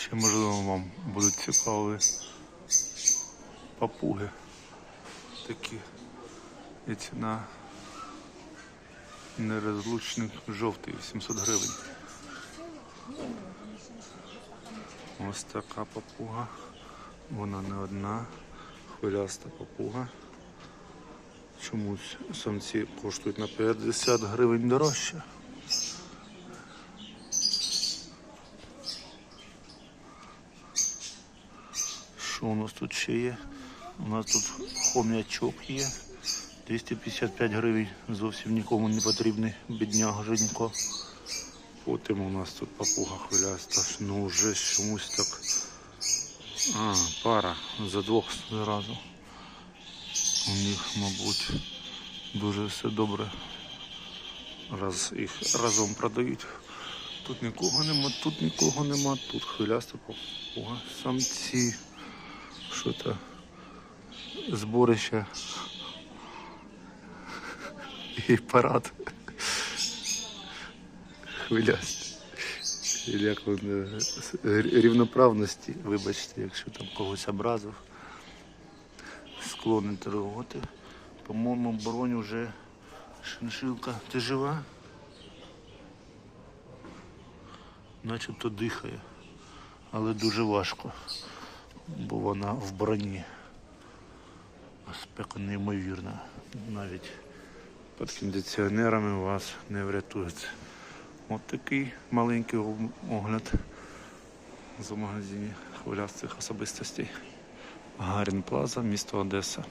Ще можливо вам будуть цікаві папуги. Такі. І ціна нерозлучник жовтий 700 гривень. Ось така папуга. Вона не одна. Хвиляста папуга. Чомусь самці коштують на 50 гривень дорожче. Що у нас тут ще є? У нас тут хом'ячок є. 255 гривень. Зовсім нікому не потрібний бідняга Женько. Потім у нас тут папуга хвиляста. Ну вже чомусь так. А, пара. За двох зразу. У них, мабуть, дуже все добре. Раз їх разом продають. Тут нікого нема, тут нікого нема, тут хвиляста папуга. Самці. Що то зборище. І парад. Хвиляст. Як вони рівноправності, вибачте, якщо там когось образив. Склонний торгувати. По-моєму, бронь вже шиншилка. Ти жива? Начебто дихає, але дуже важко, бо вона в броні. Спека неймовірна. Навіть під кондиціонерами вас не врятується. От такий маленький огляд з магазині хвилястих особистостей. Гарін Плаза, місто Одеса.